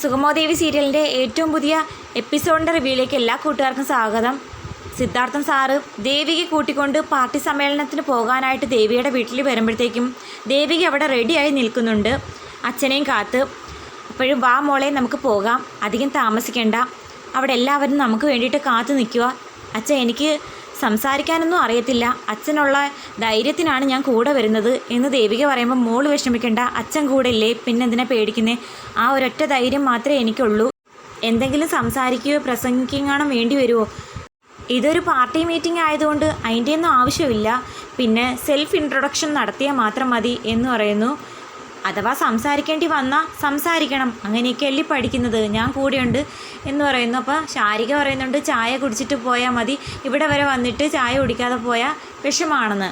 സുഗമോദേവി സീരിയലിന്റെ ഏറ്റവും പുതിയ എപ്പിസോഡിന്റെ റിവ്യൂയിലേക്ക് എല്ലാ കൂട്ടുകാർക്കും സ്വാഗതം. സിദ്ധാർത്ഥൻ സാറ് ദേവികയെ കൂട്ടിക്കൊണ്ട് പാർട്ടി സമ്മേളനത്തിന് പോകാനായിട്ട് ദേവിയുടെ വീട്ടിൽ വരുമ്പോഴത്തേക്കും ദേവിക അവിടെ റെഡിയായി നിൽക്കുന്നുണ്ട്. അച്ഛനെയും കാത്ത്. അപ്പോഴും വാ മോളെ നമുക്ക് പോകാം. അധികം താമസിക്കേണ്ട. അവിടെ എല്ലാവരും നമുക്ക് വേണ്ടിയിട്ട് കാത്തു നിൽക്കുക. അച്ഛൻ എനിക്ക് സംസാരിക്കാനൊന്നും അറിയത്തില്ല. അച്ഛനുള്ള ധൈര്യത്തിനാണ് ഞാൻ കൂടെ വരുന്നത് എന്ന് ദേവിക പറയുമ്പോൾ മോൾ വിഷമിക്കേണ്ട. അച്ഛൻ കൂടെ ഇല്ലേ പിന്നെ എന്തിനാ പേടിക്കുന്നേ? ആ ഒരൊറ്റ ധൈര്യം മാത്രമേ എനിക്കുള്ളൂ. എന്തെങ്കിലും സംസാരിക്കുകയോ പ്രസംഗിക്കാനും വേണ്ടി വരുമോ ഇതൊരു പാർട്ടി മീറ്റിംഗ് ആയതുകൊണ്ട് അതിന്റെയൊന്നും ആവശ്യമില്ല. പിന്നെ സെൽഫ് ഇൻട്രൊഡക്ഷൻ നടത്തിയാൽ മാത്രം മതി എന്ന് പറയുന്നു. അഥവാ സംസാരിക്കേണ്ടി വന്നാൽ സംസാരിക്കണം. അങ്ങനെയൊക്കെ അല്ലി പഠിക്കുന്നത്. ഞാൻ കൂടെയുണ്ട് എന്ന് പറയുന്നു. അപ്പോൾ ശാരിക പറയുന്നുണ്ട് ചായ കുടിച്ചിട്ട് പോയാൽ മതി. ഇവിടെ വരെ വന്നിട്ട് ചായ കുടിക്കാതെ പോയാൽ വിഷമാണെന്ന്.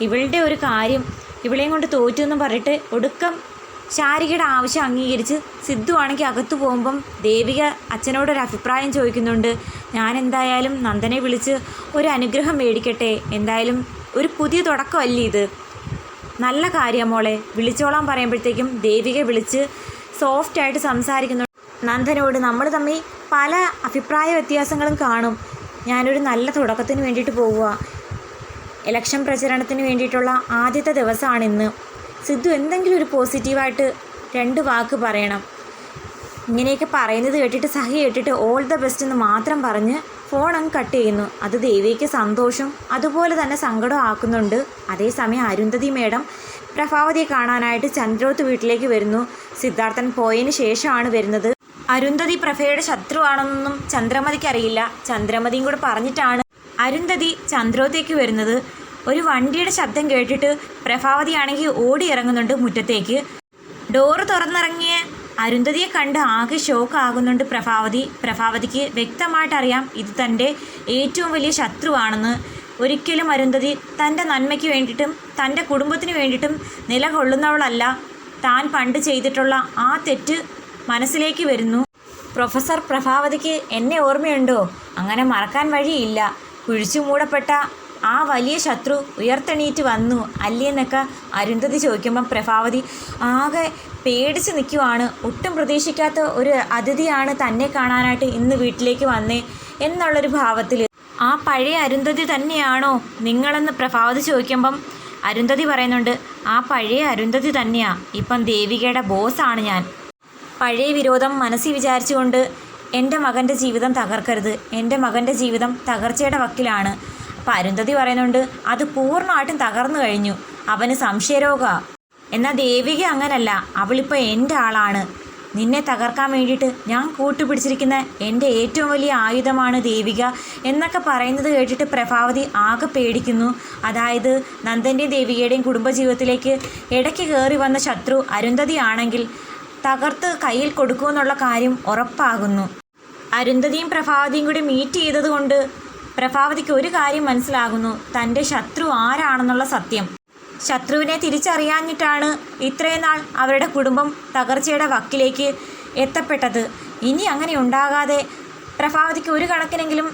ഇവളുടെ ഒരു കാര്യം ഇവളെയും കൊണ്ട് തോറ്റു എന്ന് പറഞ്ഞിട്ട് ഒടുക്കം ശാരികയുടെ ആവശ്യം അംഗീകരിച്ച് സിദ്ധു ആണെങ്കിൽ അകത്തു പോകുമ്പം ദേവിക അച്ഛനോടൊരു അഭിപ്രായം ചോദിക്കുന്നുണ്ട്. ഞാൻ എന്തായാലും നന്ദനെ വിളിച്ച് ഒരു അനുഗ്രഹം മേടിക്കട്ടെ. എന്തായാലും ഒരു പുതിയ തുടക്കമല്ലേ ഇത്? നല്ല കാര്യം മോളെ. വിളിച്ചോളാൻ പറയുമ്പോഴത്തേക്കും ദേവിക വിളിച്ച് സോഫ്റ്റായിട്ട് സംസാരിക്കുന്നു. നന്ദനോട് നമ്മൾ തമ്മിൽ പല അഭിപ്രായ വ്യത്യാസങ്ങളും കാണും. ഞാനൊരു നല്ല തുടക്കത്തിന് വേണ്ടിയിട്ട് പോവുക. ഇലക്ഷൻ പ്രചരണത്തിന് വേണ്ടിയിട്ടുള്ള ആദ്യത്തെ ദിവസമാണ് ഇന്ന്. സിദ്ധു എന്തെങ്കിലും ഒരു പോസിറ്റീവായിട്ട് രണ്ട് വാക്ക് പറയണം. ഇങ്ങനെയൊക്കെ പറയുന്നത് കേട്ടിട്ട് സഹി കേട്ടിട്ട് ഓൾ ദ ബെസ്റ്റ് എന്ന് മാത്രം പറഞ്ഞ് ഫോൺ അങ്ങ് കട്ട് ചെയ്യുന്നു. അത് ദേവിക്ക് സന്തോഷം. അതുപോലെ തന്നെ സങ്കടം ആക്കുന്നുണ്ട്. അതേസമയം അരുന്ധതി മേഡം പ്രഭാവതിയെ കാണാനായിട്ട് ചന്ദ്രോത്ത് വീട്ടിലേക്ക് വരുന്നു. സിദ്ധാർത്ഥൻ പോയതിന് ശേഷമാണ് വരുന്നത്. അരുന്ധതി പ്രഭയുടെ ശത്രുവാണെന്നൊന്നും ചന്ദ്രമതിക്ക് അറിയില്ല. ചന്ദ്രമതിയും കൂടെ പറഞ്ഞിട്ടാണ് അരുന്ധതി ചന്ദ്രോത്തേക്ക് വരുന്നത്. ഒരു വണ്ടിയുടെ ശബ്ദം കേട്ടിട്ട് പ്രഭാവതിയാണെങ്കിൽ ഓടി ഇറങ്ങുന്നുണ്ട് മുറ്റത്തേക്ക്. ഡോറ് തുറന്നിറങ്ങിയ അരുന്ധതിയെ കണ്ട് ആകെ ഷോക്ക് ആകുന്നുണ്ട് പ്രഭാവതി. പ്രഭാവതിക്ക് വ്യക്തമായിട്ട് അറിയാം ഇത് തന്റെ ഏറ്റവും വലിയ ശത്രുവാണെന്ന്. ഒരിക്കലും അരുന്ധതി തന്റെ നന്മയ്ക്ക് വേണ്ടിയിട്ടും തന്റെ കുടുംബത്തിന് വേണ്ടിയിട്ടും നിലകൊള്ളുന്നവളല്ല. താൻ പണ്ട് ചെയ്തിട്ടുള്ള ആ തെറ്റ് മനസ്സിലേക്ക് വരുന്നു. പ്രൊഫസർ പ്രഭാവതിക്ക് എന്നെ ഓർമ്മയുണ്ടോ? അങ്ങനെ മറക്കാൻ വഴിയില്ല. കുഴിച്ചു മൂടപ്പെട്ട ആ വലിയ ശത്രു ഉയർത്തെണീറ്റ് വന്നു. അല്ലേന്നൊക്കെ അരുന്ധതി ചോദിക്കുമ്പം പ്രഭാവതി ആകെ പേടിച്ച് നിൽക്കുവാണ് ഒട്ടും പ്രതീക്ഷിക്കാത്ത ഒരു അതിഥിയാണ് തന്നെ കാണാനായിട്ട് ഇന്ന് വീട്ടിലേക്ക് വന്നേ എന്നുള്ളൊരു ഭാവത്തിൽ ആ പഴയ അരുന്ധതി തന്നെയാണോ നിങ്ങളെന്ന് പ്രഭാവതി ചോദിക്കുമ്പം അരുന്ധതി പറയുന്നുണ്ട് ആ പഴയ അരുന്ധതി തന്നെയാ. ഇപ്പം ദേവികയുടെ ബോസാണ് ഞാൻ. പഴയ വിരോധം മനസ്സിൽ വിചാരിച്ചുകൊണ്ട് എന്റെ മകന്റെ ജീവിതം തകർക്കരുത്. എന്റെ മകന്റെ ജീവിതം തകർച്ചയുടെ വക്കിലാണ്. അപ്പം അരുന്ധതി പറയുന്നുണ്ട് അത് പൂർണമായിട്ടും തകർന്നു കഴിഞ്ഞു. അവന് സംശയരോഗ. എന്നാൽ ദേവിക അങ്ങനല്ല അവളിപ്പോൾ എന്റെ ആളാണ്. നിന്നെ തകർക്കാൻ വേണ്ടിയിട്ട് ഞാൻ കൂട്ടുപിടിച്ചിരിക്കുന്ന എന്റെ ഏറ്റവും വലിയ ആയുധമാണ് ദേവിക എന്നൊക്കെ പറയുന്നത് കേട്ടിട്ട് പ്രഭാവതി ആകെ പേടിക്കുന്നു. അതായത് നന്ദന്റെയും ദേവികയുടെയും കുടുംബജീവിതത്തിലേക്ക് ഇടയ്ക്ക് കയറി വന്ന ശത്രു അരുന്ധതിയാണെങ്കിൽ തകർത്ത് കയ്യിൽ കൊടുക്കുമെന്നുള്ള കാര്യം ഉറപ്പാകുന്നു. അരുന്ധതിയും പ്രഭാവതിയും കൂടി മീറ്റ് ചെയ്തതുകൊണ്ട് പ്രഭാവതിക്ക് ഒരു കാര്യം മനസ്സിലാകുന്നു. തന്റെ ശത്രു ആരാണെന്നുള്ള സത്യം. ശത്രുവിനെ തിരിച്ചറിയാഞ്ഞിട്ടാണ് ഇത്രയും നാൾ അവരുടെ കുടുംബം തകർച്ചയുടെ വക്കിലേക്ക് എത്തപ്പെട്ടത്. ഇനി അങ്ങനെ ഉണ്ടാകാതെ പ്രഭാവതിക്ക് ഒരു കണക്കിനെങ്കിലും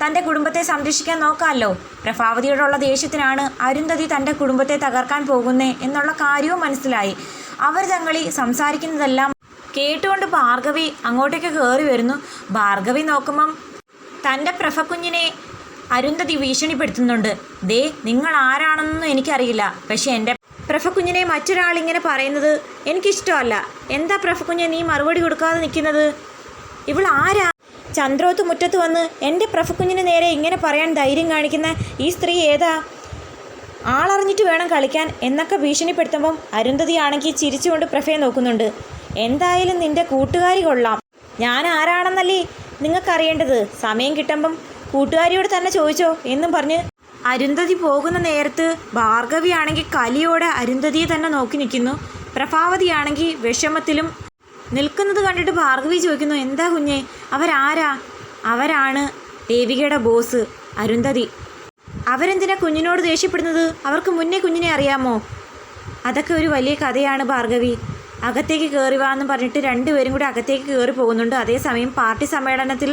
തന്റെ കുടുംബത്തെ സംരക്ഷിക്കാൻ നോക്കാമല്ലോ. പ്രഭാവതിയോടുള്ള ദേഷ്യത്തിനാണ് അരുന്ധതി തന്റെ കുടുംബത്തെ തകർക്കാൻ പോകുന്നേ എന്നുള്ള കാര്യവും മനസ്സിലായി. അവർ തങ്ങളി സംസാരിക്കുന്നതെല്ലാം കേട്ടുകൊണ്ട് ഭാർഗവി അങ്ങോട്ടേക്ക് കയറി വരുന്നു. ഭാർഗവി നോക്കുമ്പം തന്റെ പ്രഭക്കുഞ്ഞിനെ അരുന്ധതി ഭീഷണിപ്പെടുത്തുന്നുണ്ട്. ദേ നിങ്ങൾ ആരാണെന്നൊന്നും എനിക്കറിയില്ല. പക്ഷെ എന്റെ പ്രഭക്കുഞ്ഞിനെ മറ്റൊരാളിങ്ങനെ പറയുന്നത് എനിക്കിഷ്ടമല്ല. എന്താ പ്രഭക്കുഞ്ഞെ നീ മറുപടി കൊടുക്കാതെ നിൽക്കുന്നത്? ഇവൾ ആരാ? ചന്ദ്രോത്ത് മുറ്റത്ത് വന്ന് എന്റെ പ്രഫക്കുഞ്ഞിന് നേരെ ഇങ്ങനെ പറയാൻ ധൈര്യം കാണിക്കുന്ന ഈ സ്ത്രീ ഏതാ? ആളറിഞ്ഞിട്ട് വേണം കളിക്കാൻ എന്നൊക്കെ ഭീഷണിപ്പെടുത്തുമ്പം അരുന്ധതിയാണെങ്കിൽ ചിരിച്ചുകൊണ്ട് പ്രഫയെ നോക്കുന്നുണ്ട്. എന്തായാലും നിന്റെ കൂട്ടുകാരി കൊള്ളാം. ഞാൻ ആരാണെന്നല്ലേ നിങ്ങൾക്കറിയേണ്ടത്? സമയം കിട്ടുമ്പം കൂട്ടുകാരിയോട് തന്നെ ചോദിച്ചോ എന്നും പറഞ്ഞ്. അരുന്ധതി പോകുന്ന നേരത്ത് ഭാർഗവിയാണെങ്കിൽ കലിയോടെ അരുന്ധതിയെ തന്നെ നോക്കി നിൽക്കുന്നു. പ്രഭാവതിയാണെങ്കിൽ വിഷമത്തിലും നിൽക്കുന്നത് കണ്ടിട്ട് ഭാർഗവി ചോദിക്കുന്നു എന്താ കുഞ്ഞെ അവരാരാ? അവരാണ് ദേവികയുടെ ബോസ് അരുന്ധതി. അവരെന്തിനാ കുഞ്ഞിനോട് ദേഷ്യപ്പെടുന്നത്? അവർക്ക് മുന്നേ കുഞ്ഞിനെ അറിയാമോ? അതൊക്കെ ഒരു വലിയ കഥയാണ് ഭാർഗവി. അകത്തേക്ക് കയറി വാ എന്ന് പറഞ്ഞിട്ട് രണ്ടുപേരും കൂടി അകത്തേക്ക് കയറി പോകുന്നുണ്ട്. അതേസമയം പാർട്ടി സമ്മേളനത്തിൽ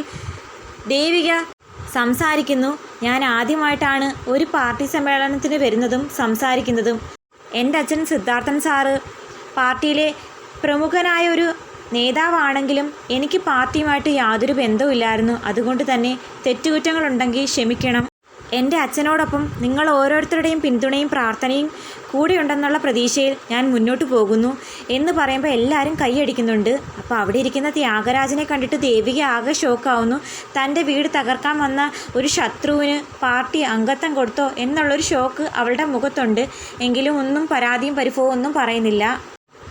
ദേവിക സംസാരിക്കുന്നു. ഞാൻ ആദ്യമായിട്ടാണ് ഒരു പാർട്ടി സമ്മേളനത്തിന് വരുന്നതും സംസാരിക്കുന്നതും. എന്റെ അച്ഛൻ സിദ്ധാർത്ഥൻ സാറ് പാർട്ടിയിലെ പ്രമുഖനായ ഒരു നേതാവാണെങ്കിലും എനിക്ക് പാർട്ടിയുമായിട്ട് യാതൊരു ബന്ധവുമില്ലായിരുന്നു. അതുകൊണ്ട് തന്നെ തെറ്റുകുറ്റങ്ങളുണ്ടെങ്കിൽ ക്ഷമിക്കണം. എന്റെ അച്ഛനോടൊപ്പം നിങ്ങൾ ഓരോരുത്തരുടെയും പിന്തുണയും പ്രാർത്ഥനയും കൂടെയുണ്ടെന്നുള്ള പ്രതീക്ഷയിൽ ഞാൻ മുന്നോട്ട് പോകുന്നു എന്ന് പറയുമ്പോൾ എല്ലാവരും കൈയടിക്കുന്നുണ്ട്. അപ്പോൾ അവിടെ ഇരിക്കുന്ന ത്യാഗരാജനെ കണ്ടിട്ട് ദേവിക ആകെ ഷോക്കാവുന്നു. തന്റെ വീട് തകർക്കാൻ വന്ന ഒരു ശത്രുവിന് പാർട്ടി അംഗത്വം കൊടുത്തോ എന്നുള്ളൊരു ഷോക്ക് അവളുടെ മുഖത്തുണ്ട്. എങ്കിലും ഒന്നും പരാതിയും പരിഭവവും ഒന്നും പറയുന്നില്ല.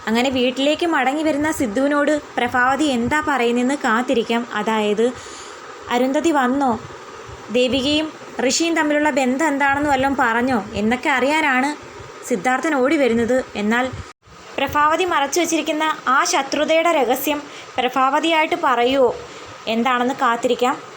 അങ്ങനെ വീട്ടിലേക്ക് മടങ്ങി വരുന്ന സിദ്ധുവിനോട് പ്രഭാവതി എന്താ പറയുന്നതെന്ന് കാത്തിരിക്കാം. അതായത് അരുന്ധതി വന്നോ? ദേവികയും ഋഷിയും തമ്മിലുള്ള ബന്ധം എന്താണെന്ന് വല്ലതും പറഞ്ഞോ? എന്നൊക്കെ അറിയാനാണ് സിദ്ധാർത്ഥൻ ഓടി വരുന്നത്. എന്നാൽ പ്രഭാവതി മറച്ചു വച്ചിരിക്കുന്ന ആ ശത്രുതയുടെ രഹസ്യം പ്രഭാവതിയായിട്ട് പറയുമോ എന്താണെന്ന് കാത്തിരിക്കാം.